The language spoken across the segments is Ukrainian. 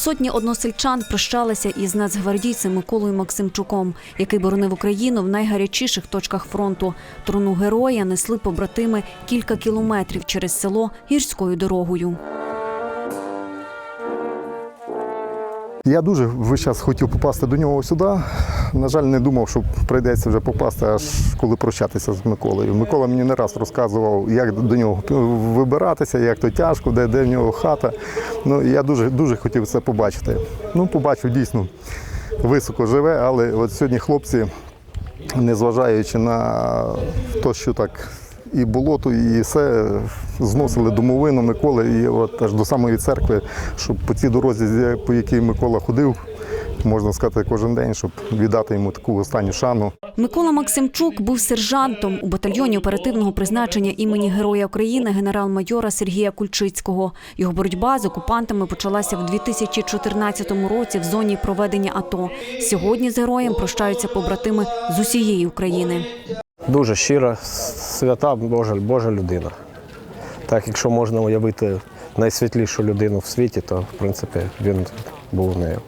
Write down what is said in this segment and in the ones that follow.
Сотні односельчан прощалися із нацгвардійцем Миколою Максимчуком, який боронив Україну в найгарячіших точках фронту. Труну героя несли побратими кілька кілометрів через село гірською дорогою. Я дуже весь час хотів попасти до нього сюди. На жаль, не думав, що прийдеться вже попасти, аж коли прощатися з Миколою. Микола мені не раз розказував, як до нього вибиратися, як то тяжко, де, де в нього хата. Ну, я дуже, дуже хотів це побачити. Ну, побачив дійсно високо живе, але от сьогодні хлопці, незважаючи на те, що так і болото, і все зносили домовину Миколи, і от аж до самої церкви, щоб по цій дорозі, по якій Микола ходив, можна сказати, кожен день, щоб віддати йому таку останню шану. Микола Максимчук був сержантом у батальйоні оперативного призначення імені Героя України генерал-майора Сергія Кульчицького. Його боротьба з окупантами почалася в 2014 році в зоні проведення АТО. Сьогодні з героєм прощаються побратими з усієї України. Дуже щира, свята Божа, Божа людина. Так, якщо можна уявити найсвітлішу людину в світі, то в принципі він був нею.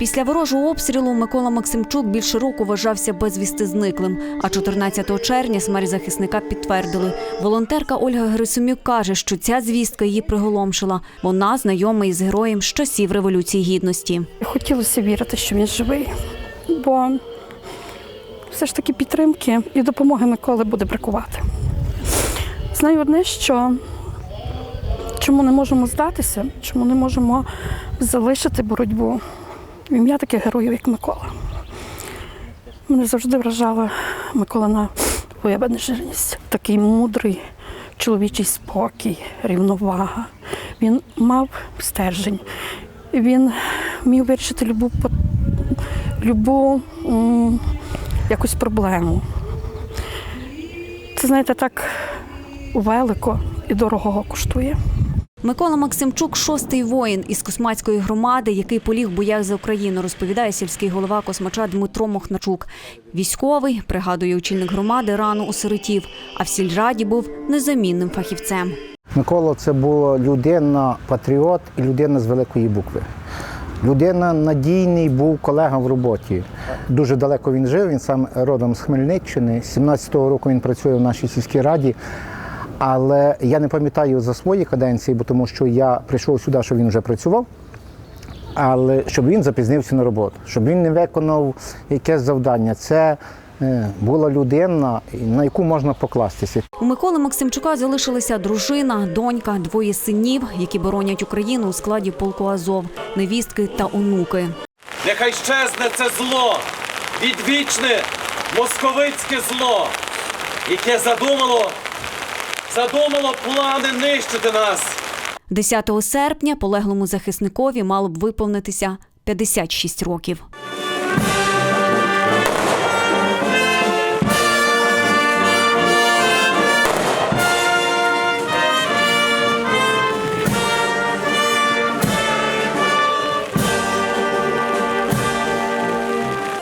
Після ворожого обстрілу Микола Максимчук більше року вважався безвісти зниклим. А 14 червня смерть захисника підтвердили. Волонтерка Ольга Грисумюк каже, що ця звістка її приголомшила. Вона знайома із героєм з часів Революції Гідності. Хотілося вірити, що він живий, бо все ж таки підтримки і допомоги Миколи буде бракувати. Знаю одне, що чому не можемо здатися, чому не можемо залишити боротьбу в ім'я таких героїв, як Микола. Мене завжди вражала Микола на Миколина виявленість. Такий мудрий чоловічий спокій, рівновага. Він мав стержень. Він вмів вирішити любу, любу м, якусь проблему. Це, знаєте, так велико і дорого коштує. Микола Максимчук шостий воїн із Космацької громади, який поліг в боях за Україну, розповідає сільський голова Космача Дмитро Мохначук. Військовий, пригадує очільник громади, рано осиротів, а в сільраді був незамінним фахівцем. Микола це була людина, патріот і людина з великої букви. Людина надійний був колега в роботі. Дуже далеко він жив, він сам родом з Хмельниччини. З 17-го року він працює в нашій сільській раді. Але я не пам'ятаю за свої каденції, бо тому що я прийшов сюди, що він вже працював. Але щоб він запізнився на роботу, щоб він не виконав якесь завдання. Це е, була людина, на яку можна покластися. У Миколи Максимчука залишилися дружина, донька, двоє синів, які боронять Україну у складі полку Азов, невістки та онуки. Нехай щезне це зло, відвічне московицьке зло, яке задумало, задумало плани нищити нас. 10 серпня полеглому захисникові мало б виповнитися 56 років.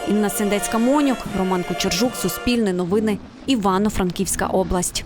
Інна Сендецька Монюк, Роман Кучержук, Суспільне новини, Івано-Франківська область.